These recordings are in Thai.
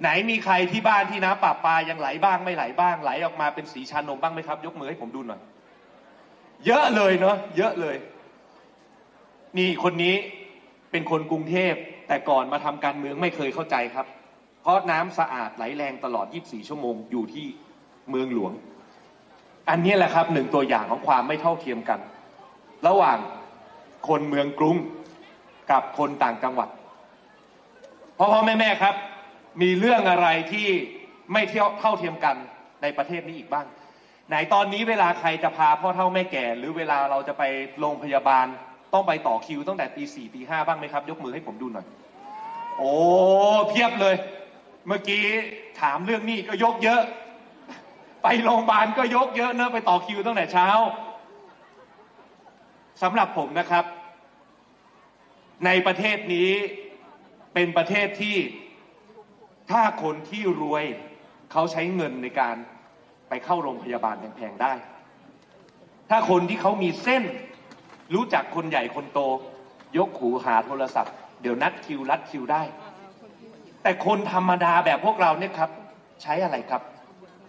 ไหนมีใครที่บ้านที่น้ำประปายังไหลบ้างไม่ไหลบ้างไหลออกมาเป็นสีชานมบ้างไหมครับ ยกมือให้ผมดูหน่อย เยอะเลยเนาะเยอะเลย นี่คนนี้เป็นคนกรุงเทพแต่ก่อนมาทำการเมืองไม่เคยเข้าใจครับ เพราะน้ำสะอาดไหลแรงตลอด 24 ชั่วโมงอยู่ที่เมืองหลวง อันนี้แหละครับหนึ่งตัวอย่างของความไม่เท่าเทียมกัน ระหว่างคนเมืองกรุงกับคนต่างจังหวัดพ่อพ่อแม่แม่ครับ มีเรื่องอะไรที่ไม่เที่ยวเท่าเทียมกันในประเทศนี้อีกบ้าง ไหนตอนนี้เวลาใครจะพาพ่อเท่าแม่แก่ หรือเวลาเราจะไปโรงพยาบาลต้องไปต่อคิวตั้งแต่ตีสี่ตีห้าบ้างไหมครับ ยกมือให้ผมดูหน่อย โอ้เพียบเลย เมื่อกี้ถามเรื่องนี้ก็ยกเยอะ ไปโรงพยาบาลก็ยกเยอะเนอะไปต่อคิวตั้งแต่เช้าสำหรับผมนะครับ ในประเทศนี้เป็นประเทศที่ ถ้าคนที่รวยเขาใช้เงินในการไปเข้าโรงพยาบาลแพงๆได้ ถ้าคนที่เขามีเส้น รู้จักคนใหญ่คนโต ยกหูหาโทรศัพท์ เดี๋ยวนัดคิวรัดคิวได้ แต่คนธรรมดาแบบพวกเราเนี่ยครับ ใช้อะไรครับ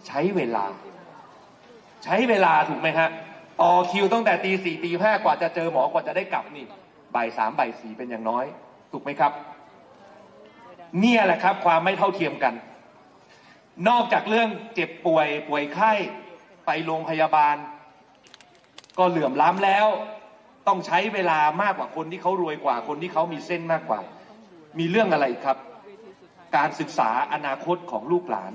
ใช้เวลา ใช้เวลาถูกไหมฮะต่อคิวตั้งแต่ตีสี่ตีห้ากว่าจะเจอหมอกว่าจะได้กลับนี่บ่ายสามบ่ายสี่เป็นอย่างน้อย ถูกไหมครับ เนี่ยแหละครับ ความไม่เท่าเทียมกัน นอกจากเรื่องเจ็บป่วยป่วยไข้ไปโรงพยาบาล ก็เหลื่อมล้ำแล้ว ต้องใช้เวลามากกว่าคนที่เขารวยกว่าคนที่เขามีเส้นมากกว่า มีเรื่องอะไรครับ การศึกษาอนาคตของลูกหลาน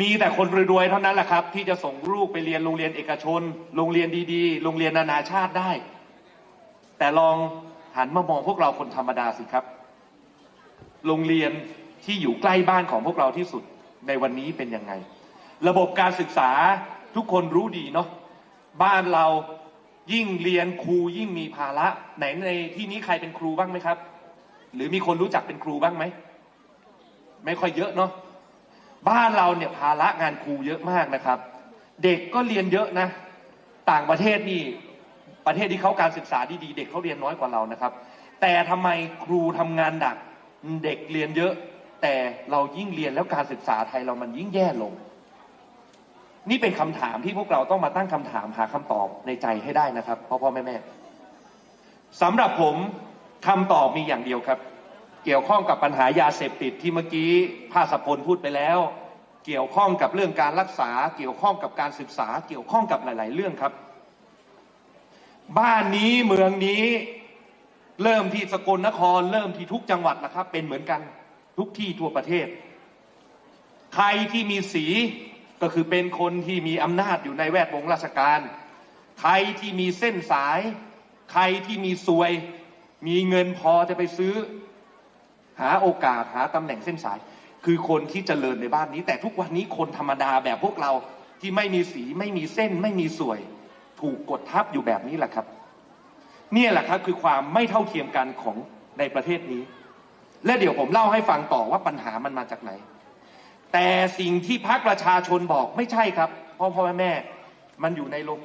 มีแต่คนรวยๆเท่านั้นแหละครับ ที่จะส่งลูกไปเรียนโรงเรียนเอกชน โรงเรียนดีๆ โรงเรียนนานาชาติได้ แต่ลองหันมามองพวกเราคนธรรมดาสิครับ โรงเรียนที่อยู่ใกล้บ้านของพวกเราที่สุดในวันนี้เป็นยังไง ระบบการศึกษาทุกคนรู้ดีเนาะบ้านเรายิ่งเรียนครูยิ่งมีภาระไหนในที่นี้ใครเป็นครูบ้างไหมครับ หรือมีคนรู้จักเป็นครูบ้างไหมไม่ค่อยเยอะเนาะบ้านเราเนี่ยภาระงานครูเยอะมากนะครับ เด็กก็เรียนเยอะนะ ต่างประเทศนี่ประเทศที่เขาการศึกษาดีๆเด็กเขาเรียนน้อยกว่าเรานะครับ แต่ทำไมครูทำงานหนัก เด็กเรียนเยอะ แต่เรายิ่งเรียนแล้วการศึกษาไทยเรามันยิ่งแย่ลง นี่เป็นคำถามที่พวกเราต้องมาตั้งคำถามหาคำตอบในใจให้ได้นะครับพ่อพ่อแม่แม่สำหรับผมคำตอบมีอย่างเดียวครับ เกี่ยวข้องกับปัญหายาเสพติดที่เมื่อกี้ภาสพลพูดไปแล้ว เกี่ยวข้องกับเรื่องการรักษา เกี่ยวข้องกับการศึกษา เกี่ยวข้องกับหลาย ๆ เรื่องครับ บ้านนี้เมืองนี้ เริ่มที่สกลนคร เริ่มที่ทุกจังหวัดนะครับ เป็นเหมือนกันทุกที่ทั่วประเทศ ใครที่มีสีก็คือเป็นคนที่มีอำนาจอยู่ในแวดวงราชการ ใครที่มีเส้นสาย ใครที่มีสวย มีเงินพอจะไปซื้อ หาโอกาสหาตำแหน่งเส้นสาย คือคนที่เจริญในบ้านนี้ แต่ทุกวันนี้คนธรรมดาแบบพวกเราที่ไม่มีสีไม่มีเส้นไม่มีสวย ถูกกดทับอยู่แบบนี้แหละครับ เนี่ยแหละครับคือความไม่เท่าเทียมกันของในประเทศนี้ และเดี๋ยวผมเล่าให้ฟังต่อว่าปัญหามันมาจากไหน แต่สิ่งที่พักประชาชนบอกไม่ใช่ครับพ่อพ่อแม่แม่มันอยู่ในโลก